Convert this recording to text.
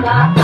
Bye.